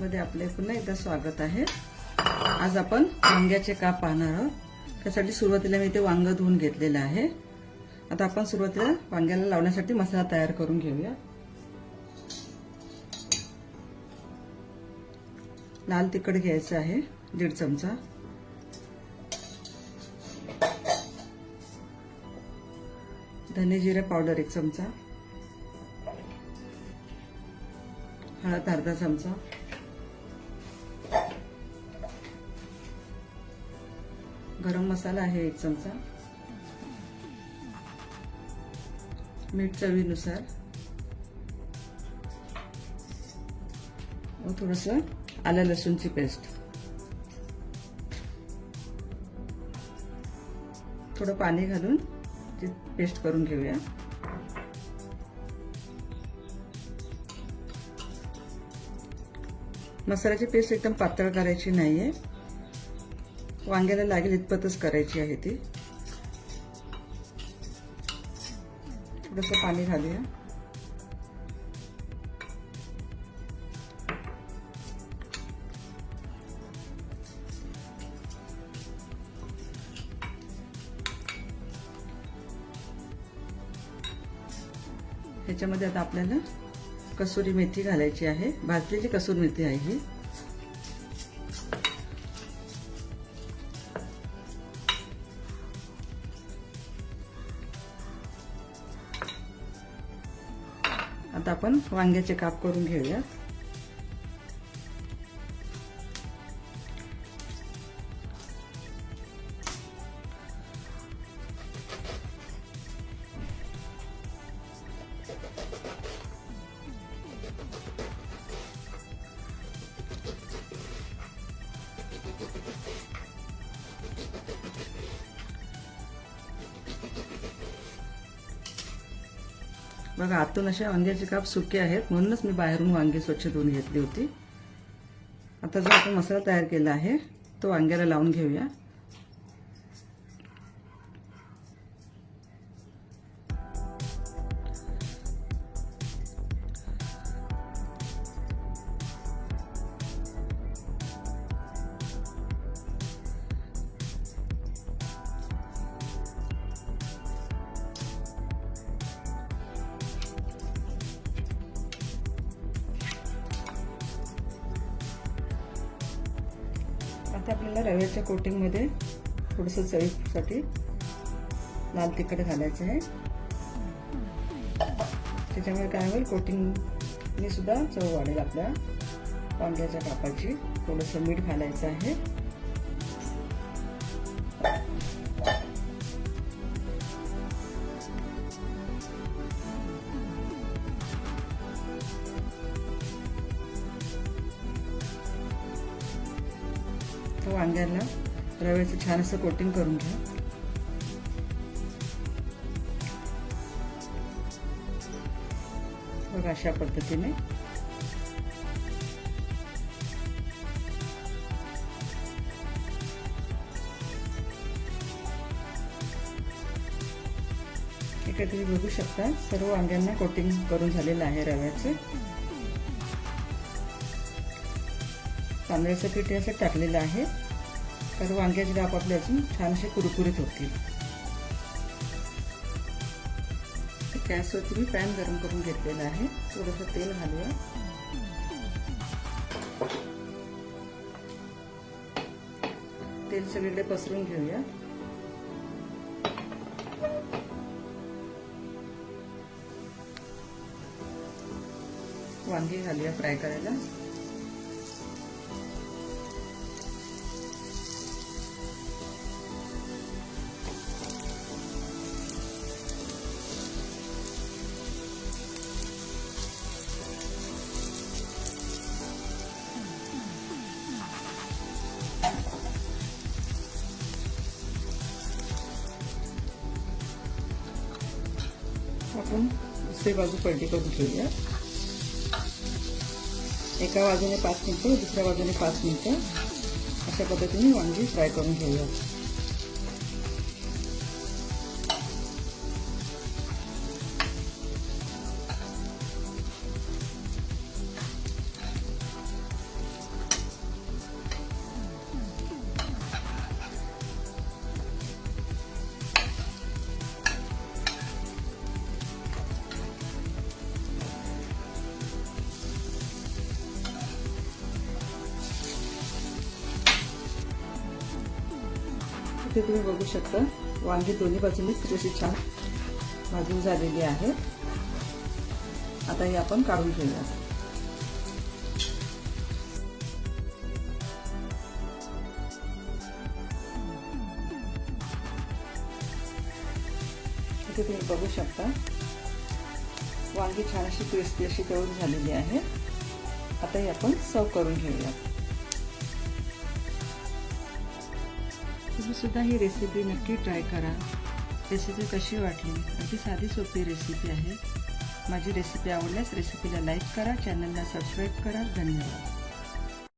मध्ये आपले पुन्हा एकदा स्वागत आहे. आज आपण वांग्याचे काप पाहणार आहोत. त्यासाठी सुरुवातीला मी ते वांग धुवून घेतलेलं आहे. आता आपण सुरुवातीला वांग्याला लावण्यासाठी मसाला तयार करून घेऊया. लाल तिखट घ्यायचं आहे दीड चमचा. धने जिरे पावडर एक चमचा. हळद अर्धा चमचा. गरम मसाला आहे एक चमचा. मीठ चवीनुसार. व थोडस आलं लसूणची पेस्ट. थोडं पाणी घालून ती पेस्ट करून घेऊया. मसाल्याची पेस्ट एकदम पातळ करायची नाहीये. वांग्याला लागेल इतपतच करायची आहे ती. थोडस पाणी घालूया. ह्याच्यामध्ये आता आपल्याला कसुरी मेथी घालायची आहे. भाजलेली कसुरी मेथी आहे ही. आता आपण वांग्याचे काप करून घेऊयात. बघा आतून अशा वांग्याचे काप सुके आहेत. म्हणूनच मी बाहेरून वांगी स्वच्छ धुवून घेतली होती. आता जो आपण मसाला तयार केला आहे तो वांग्याला लावून घेऊया. आता आपल्याला रव्याच्या कोटिंगमध्ये थोडंसं चवीसाठी लाल तिखट घालायचं आहे. त्याच्यामुळे काय होईल? कोटिंगने सुद्धा चव वाढेल आपल्या वांग्याच्या कापाची. थोडंसं मीठ घालायचं आहे. तर वांग्याला रव्याचं छान असं कोटिंग करून घ्या. बघा अशा पद्धतीने. इकडे तुम्ही बघू शकता सर्व वांग्यांना कोटिंग करून झालेलं आहे रव्याचे. तांदळाचं पीठ असं टाकलेलं आहे. तर वांग्याचे डाप आपले अजून छान असे कुरकुरीत होतील गॅसवरती मी पॅन गरम करून घेतलेला आहे. थोडंसं तेल घालूया. तेल सगळीकडे पसरून घेऊया. वांगी घालूया फ्राय करायला. आपण दुसरी बाजू पलटी करून घेऊया. एका बाजूने पाच मिनटं दुसऱ्या बाजूने पाच मिनटं. अशा पद्धतीने वांगी फ्राय करून घेऊया. इथे तुम्ही बघू शकता. वांगी दोन्ही बाजूनीच अशी छान भाजून झालेली आहे. आता हे आपण काढून घेऊया. इथे तुम्ही बघू शकता. वांगी छान अशी क्रिस्पी अशी तळून झालेली आहे. आता हे आपण सर्व करून घेऊया तुम्हीसुद्धा ही रेसिपी नक्की ट्राय करा. रेसिपी कशी वाटली? अगदी साधी सोपी रेसिपी आहे. माझी रेसिपी आवडल्यास रेसिपीला लाईक करा चॅनलला सबस्क्राईब करा. धन्यवाद.